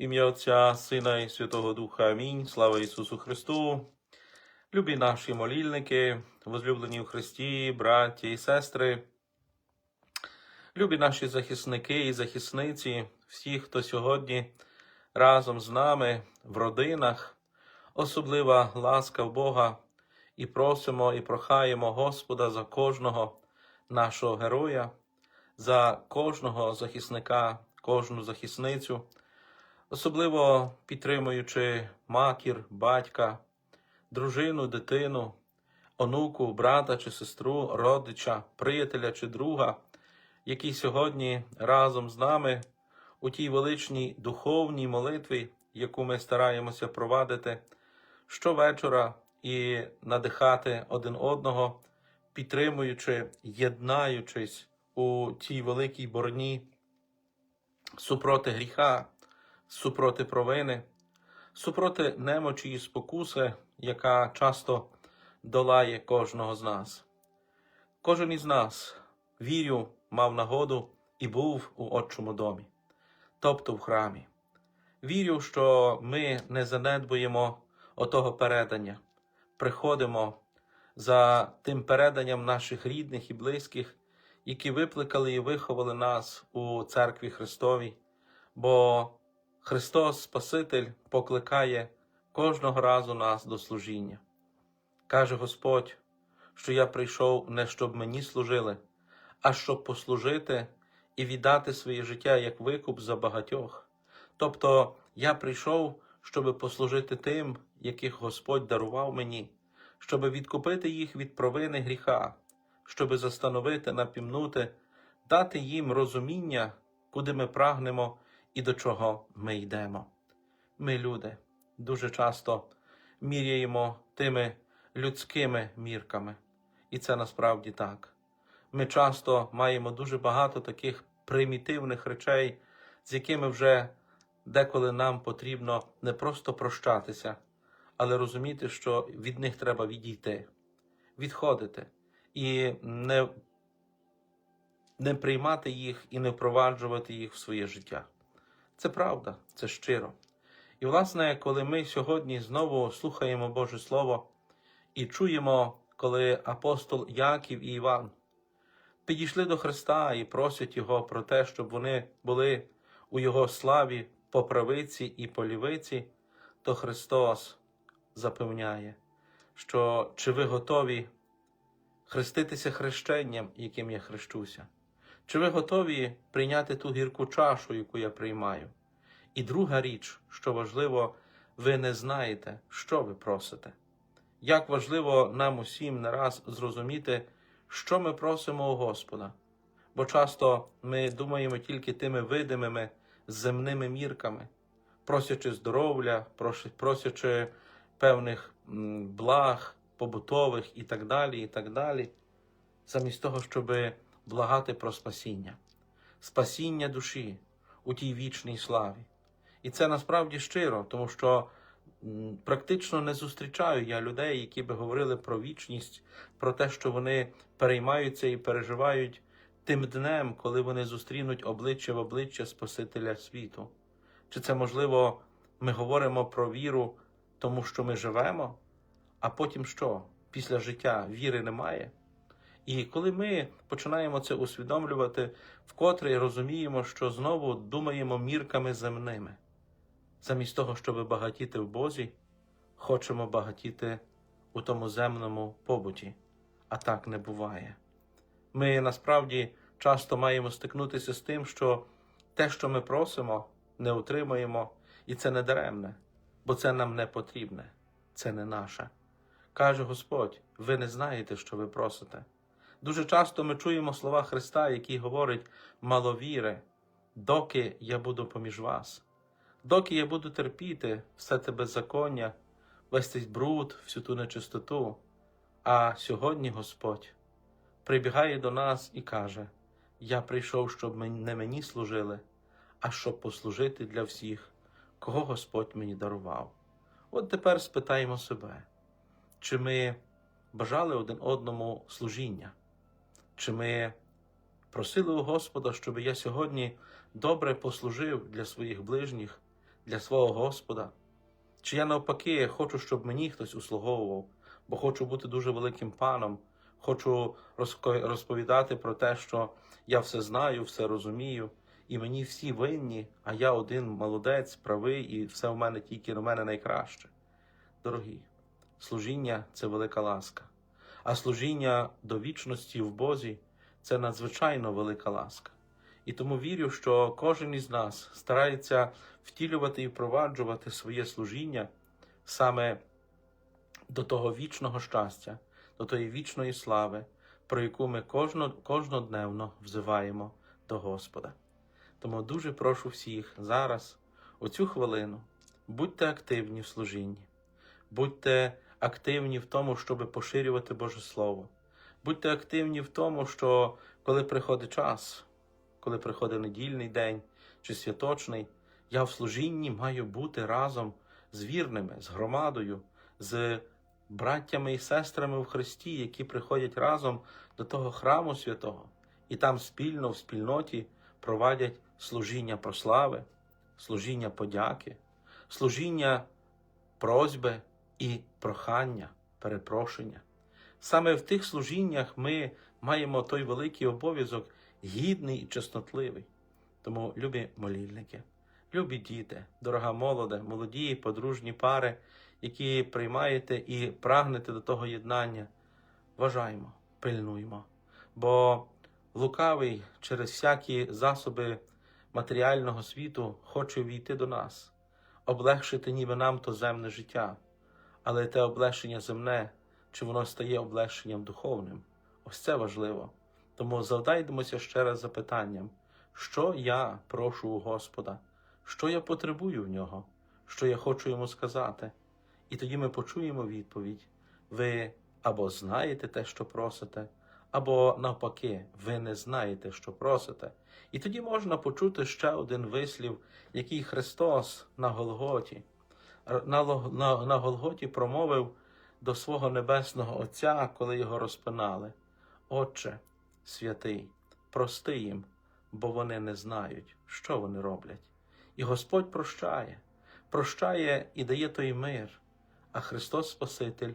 Ім'я Отця, Сина і Святого Духа. Амінь. Слава Ісусу Христу. Любі наші молільники, возлюблені в Христі, браті і сестри. Любі наші захисники і захисниці, всі, хто сьогодні разом з нами в родинах, особлива ласка в Бога, і просимо і прохаємо Господа за кожного нашого героя, за кожного захисника, кожну захисницю, особливо підтримуючи матір, батька, дружину, дитину, онуку, брата чи сестру, родича, приятеля чи друга, які сьогодні разом з нами у тій величній духовній молитві, яку ми стараємося провадити щовечора і надихати один одного, підтримуючи, єднаючись у цій великій борні супроти гріха, супроти провини, супроти немочі і спокуси, яка часто долає кожного з нас. Кожен із нас, вірю, мав нагоду і був у Отчому домі, тобто в храмі. Вірю, що ми не занедбуємо отого передання, приходимо за тим переданням наших рідних і близьких, які викликали і виховали нас у церкві Христовій, бо Христос Спаситель покликає кожного разу нас до служіння. Каже Господь, що я прийшов не щоб мені служили, а щоб послужити і віддати своє життя як викуп за багатьох. Тобто я прийшов, щоб послужити тим, яких Господь дарував мені, щоб відкупити їх від провини гріха, щоб застановити, напімнути, дати їм розуміння, куди ми прагнемо і до чого ми йдемо. Ми, люди, дуже часто міряємо тими людськими мірками, і це насправді так. Ми часто маємо дуже багато таких примітивних речей, з якими вже деколи нам потрібно не просто прощатися, але розуміти, що від них треба відійти, відходити і не, не приймати їх і не впроваджувати їх в своє життя. Це правда, це щиро. І, власне, коли ми сьогодні знову слухаємо Боже Слово і чуємо, коли апостол Яків і Іван підійшли до Христа і просять Його про те, щоб вони були у Його славі по правиці і по лівиці, то Христос запевняє, що чи ви готові хреститися хрещенням, яким я хрещуся? Чи ви готові прийняти ту гірку чашу, яку я приймаю? І друга річ, що важливо, ви не знаєте, що ви просите. Як важливо нам усім не раз зрозуміти, що ми просимо у Господа, бо часто ми думаємо тільки тими видимими земними мірками, просячи здоров'я, просячи певних благ, побутових і так далі, і так далі, замість того, щоб благати про спасіння, спасіння душі у тій вічній славі. І це насправді щиро, тому що практично не зустрічаю я людей, які би говорили про вічність, про те, що вони переймаються і переживають тим днем, коли вони зустрінуть обличчя в обличчя Спасителя світу. Чи це можливо, ми говоримо про віру, тому що ми живемо, а потім що? Після життя віри немає? І коли ми починаємо це усвідомлювати, вкотре розуміємо, що знову думаємо мірками земними. Замість того, щоб багатіти в Бозі, хочемо багатіти у тому земному побуті, а так не буває. Ми насправді часто маємо стикнутися з тим, що те, що ми просимо, не отримаємо, і це не даремне, бо це нам не потрібне, це не наше. Каже Господь: ви не знаєте, що ви просите. Дуже часто ми чуємо слова Христа, які говорять маловіри, доки я буду поміж вас, доки я буду терпіти все те беззаконня, весь цей бруд, всю ту нечистоту. А сьогодні Господь прибігає до нас і каже: Я прийшов, щоб не мені служили, а щоб послужити для всіх, кого Господь мені дарував. От тепер спитаємо себе, чи ми бажали один одному служіння, чи ми просили у Господа, щоб я сьогодні добре послужив для своїх ближніх, для свого Господа? Чи я навпаки хочу, щоб мені хтось услуговував, бо хочу бути дуже великим паном, хочу розповідати про те, що я все знаю, все розумію, і мені всі винні, а я один молодець, правий, і все в мене тільки на мене найкраще. Дорогі, служіння це велика ласка, а служіння до вічності в Бозі це надзвичайно велика ласка. І тому вірю, що кожен із нас старається втілювати і впроваджувати своє служіння саме до того вічного щастя, до тої вічної слави, про яку ми кожно, кожнодневно взиваємо до Господа. Тому дуже прошу всіх зараз, у цю хвилину, будьте активні в служінні, будьте активні в тому, щоб поширювати Боже Слово. Будьте активні в тому, що коли приходить час, коли приходить недільний день чи святочний, я в служінні маю бути разом з вірними, з громадою, з браттями і сестрами в Христі, які приходять разом до того храму святого, і там спільно в спільноті провадять служіння прослави, служіння подяки, служіння просьби і прохання, перепрошення. Саме в тих служіннях ми маємо той великий обов'язок гідний і чеснотливий. Тому, любі молільники, любі діти, дорога молоде, молоді, подружні пари, які приймаєте і прагнете до того єднання, вважаємо, пильнуймо. Бо лукавий через всякі засоби матеріального світу хоче війти до нас, облегшити ніби нам то земне життя, але те облегшення земне, чи воно стає облегшенням духовним? Ось це важливо. Тому завдайдемося ще раз запитанням, що я прошу у Господа, що я потребую в нього, що я хочу йому сказати. І тоді ми почуємо відповідь: ви або знаєте те, що просите, або навпаки, ви не знаєте, що просите. І тоді можна почути ще один вислів, який Христос на Голготі, на, на, Голготі промовив до свого небесного Отця, коли його розпинали. Отче, святий, прости їм, бо вони не знають, що вони роблять. І Господь прощає, прощає і дає той мир, а Христос Спаситель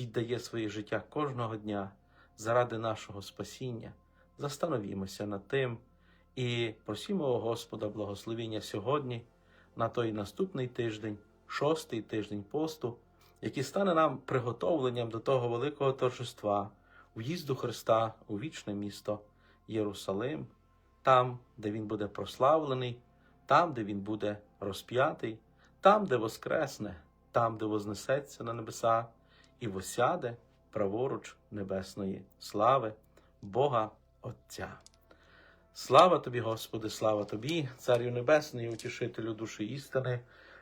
віддає своє життя кожного дня заради нашого спасіння. Застановімося над тим і просімо Господа благословення сьогодні на той наступний тиждень, шостий тиждень посту, який стане нам приготовленням до того великого торжества, в'їзду Христа у вічне місто Єрусалим, там, де Він буде прославлений, там, де Він буде розп'ятий, там, де воскресне, там, де вознесеться на небеса, і восяде праворуч небесної слави Бога Отця. Слава тобі, Господи, слава тобі, Царю Небесний, утішителю душі істини,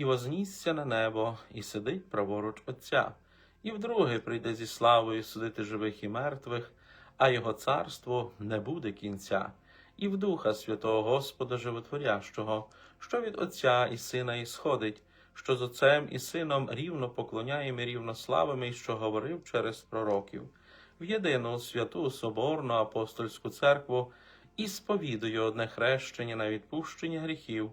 і вознісся на небо, і сидить праворуч Отця, і вдруге прийде зі славою судити живих і мертвих, а його царство не буде кінця. І в Духа Святого Господа Животворящого, що від Отця і Сина ісходить, що з Отцем і Сином рівно поклоняємо і рівно славимо, і що говорив через пророків, в єдину святу Соборну апостольську церкву і сповідую одне хрещення на відпущення гріхів,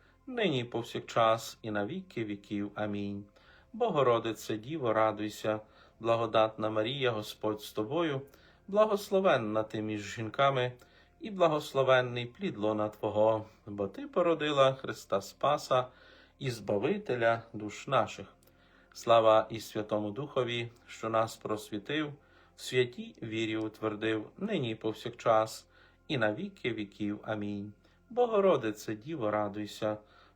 нині повсякчас, і на віки віків. Амінь. Богородице, Діво, радуйся, благодатна Марія, Господь з тобою, благословенна ти між жінками, і благословенний плід лона Твого, бо Ти породила Христа Спаса і Збавителя душ наших. Слава і Святому Духові, що нас просвітив, в святій вірі утвердив, нині повсякчас, і на віки віків. Амінь. Богородице, Діво, радуйся,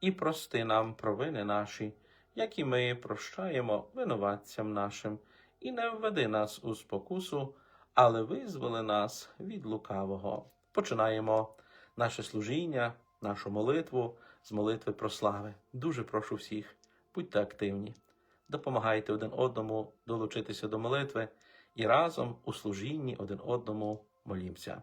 і прости нам провини наші, як і ми прощаємо винуватцям нашим, і не введи нас у спокусу, але визволи нас від лукавого. Починаємо наше служіння, нашу молитву з молитви про слави. Дуже прошу всіх, будьте активні, допомагайте один одному долучитися до молитви і разом у служінні один одному молімся.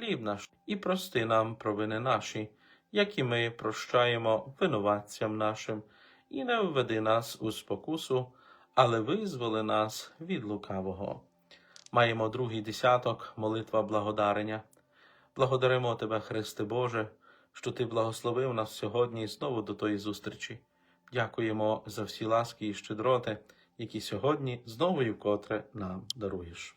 Хліб наш, і прости нам провини наші, як і ми прощаємо винуватцям нашим, і не введи нас у спокусу, але визволи нас від лукавого. Маємо другий десяток, молитва благодарення. Благодаримо Тебе, Христе Боже, що Ти благословив нас сьогодні знову до тої зустрічі. Дякуємо за всі ласки і щедроти, які сьогодні знову і вкотре нам даруєш.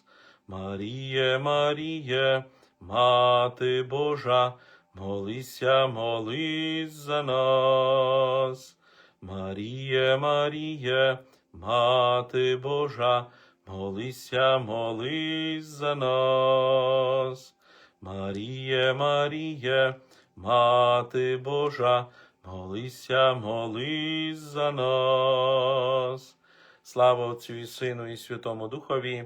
Маріє, Маріє, Мати Божа, молися, молись за нас. Маріє, Маріє, Мати Божа, молися, молись за нас. Маріє, Маріє, Мати Божа, молися, молись за нас. Слава Отцю і Сину, і Святому Духові,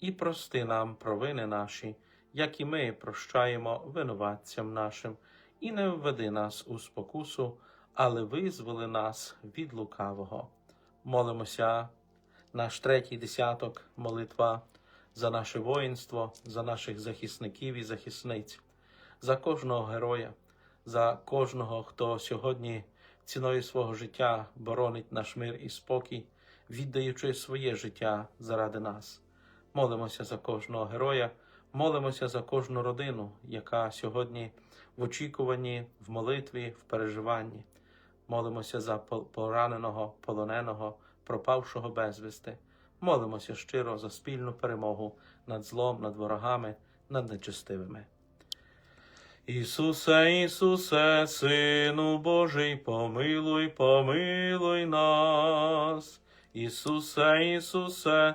і прости нам провини наші, як і ми прощаємо винуватцям нашим, і не введи нас у спокусу, але визволи нас від лукавого. Молимося, наш третій десяток, молитва за наше воїнство, за наших захисників і захисниць, за кожного героя, за кожного, хто сьогодні ціною свого життя боронить наш мир і спокій, віддаючи своє життя заради нас. Молимося за кожного героя, молимося за кожну родину, яка сьогодні в очікуванні, в молитві, в переживанні. Молимося за пораненого, полоненого, пропавшого безвісти. Молимося щиро за спільну перемогу над злом, над ворогами, над нечестивими. Ісусе, Ісусе, Сину Божий, помилуй, помилуй нас. Ісусе, Ісусе,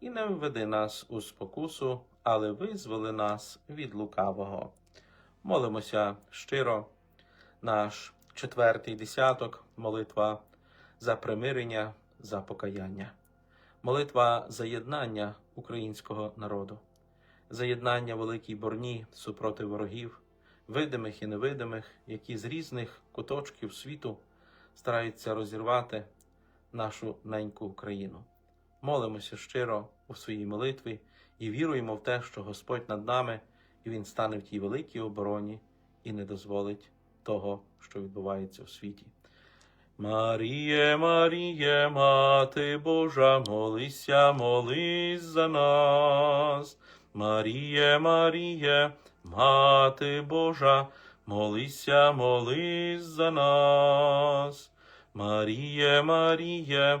і не введи нас у спокусу, але визволи нас від лукавого. Молимося щиро, наш четвертий десяток, молитва за примирення, за покаяння, молитва за єднання українського народу, за єднання великій борні супроти ворогів, видимих і невидимих, які з різних куточків світу стараються розірвати нашу неньку Україну. Молимося щиро у своїй молитві і віруємо в те, що Господь над нами, і Він стане в тій великій обороні і не дозволить того, що відбувається в світі. Маріє, Маріє, Мати Божа, молися, молись за нас. Маріє, Маріє, Мати Божа, молися, молись за нас. Маріє, Маріє,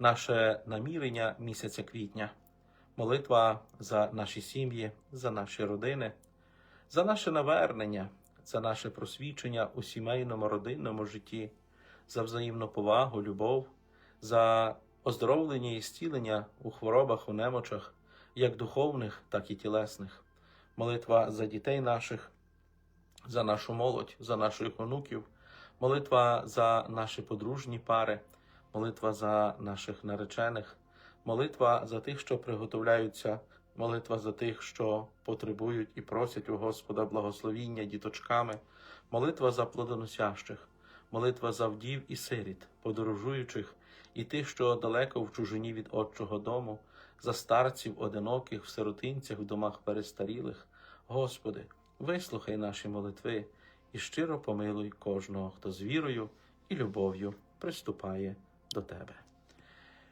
наше намірення місяця квітня, молитва за наші сім'ї, за наші родини, за наше навернення, за наше просвічення у сімейному родинному житті, за взаємну повагу, любов, за оздоровлення і зцілення у хворобах, у немочах, як духовних, так і тілесних, молитва за дітей наших, за нашу молодь, за наших онуків, молитва за наші подружні пари молитва за наших наречених, молитва за тих, що приготовляються, молитва за тих, що потребують і просять у Господа благословіння діточками, молитва за плодоносящих, молитва за вдів і сиріт, подорожуючих, і тих, що далеко в чужині від Отчого дому, за старців одиноких, в сиротинцях, в домах перестарілих. Господи, вислухай наші молитви і щиро помилуй кожного, хто з вірою і любов'ю приступає до Тебе.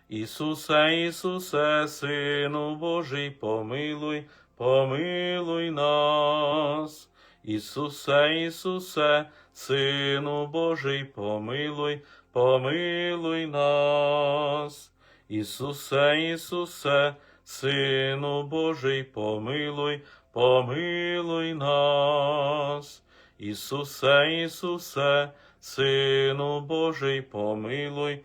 Ісусе, Ісусе, Сину Божий, помилуй, помилуй нас. Ісусе, Ісусе, Сину Божий, помилуй, помилуй нас. Ісусе, Ісусе, Сину Божий, помилуй, помилуй нас. Ісусе, Ісусе, Сину Божий, помилуй,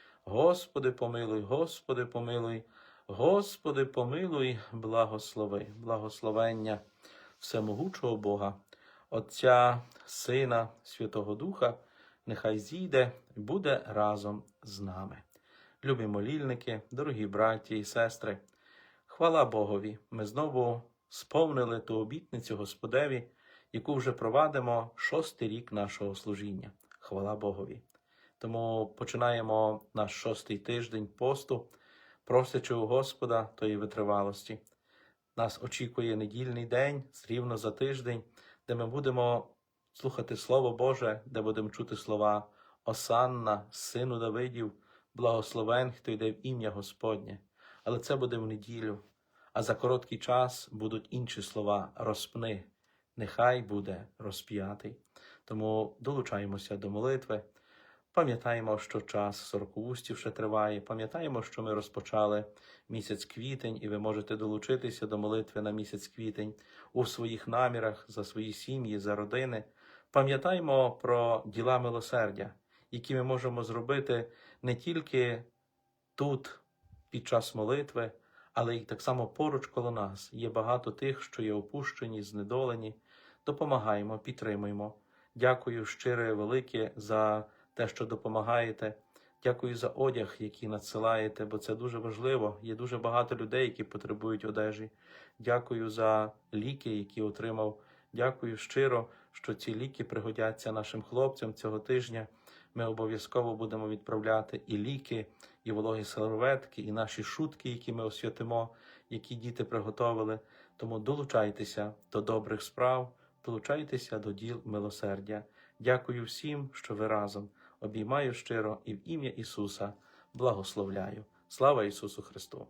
Господи, помилуй, Господи, помилуй, Господи, помилуй, благослови, благословення всемогучого Бога. Отця, Сина, Святого Духа, нехай зійде і буде разом з нами. Любі молільники, дорогі браті і сестри, хвала Богові! Ми знову сповнили ту обітницю Господеві, яку вже провадимо шостий рік нашого служіння. Хвала Богові! Тому починаємо наш шостий тиждень посту, просячи у Господа тої витривалості. Нас очікує недільний день, рівно за тиждень, де ми будемо слухати Слово Боже, де будемо чути слова Осанна, сину Давидів, благословен, хто йде в ім'я Господнє. Але це буде в неділю. А за короткий час будуть інші слова розпни, нехай буде розп'ятий. Тому долучаємося до молитви. Пам'ятаємо, що час сорокоустів ще триває. Пам'ятаємо, що ми розпочали місяць квітень, і ви можете долучитися до молитви на місяць квітень у своїх намірах за свої сім'ї, за родини. Пам'ятаємо про діла милосердя, які ми можемо зробити не тільки тут, під час молитви, але й так само поруч коло нас. Є багато тих, що є опущені, знедолені. Допомагаємо, підтримуємо. Дякую щире велике за те, що допомагаєте. Дякую за одяг, який надсилаєте, бо це дуже важливо. Є дуже багато людей, які потребують одежі. Дякую за ліки, які отримав. Дякую щиро, що ці ліки пригодяться нашим хлопцям цього тижня. Ми обов'язково будемо відправляти і ліки, і вологі серветки, і наші шутки, які ми освятимо, які діти приготовили. Тому долучайтеся до добрих справ, долучайтеся до діл милосердя. Дякую всім, що ви разом. Обіймаю щиро і в ім'я Ісуса благословляю. Слава Ісусу Христу!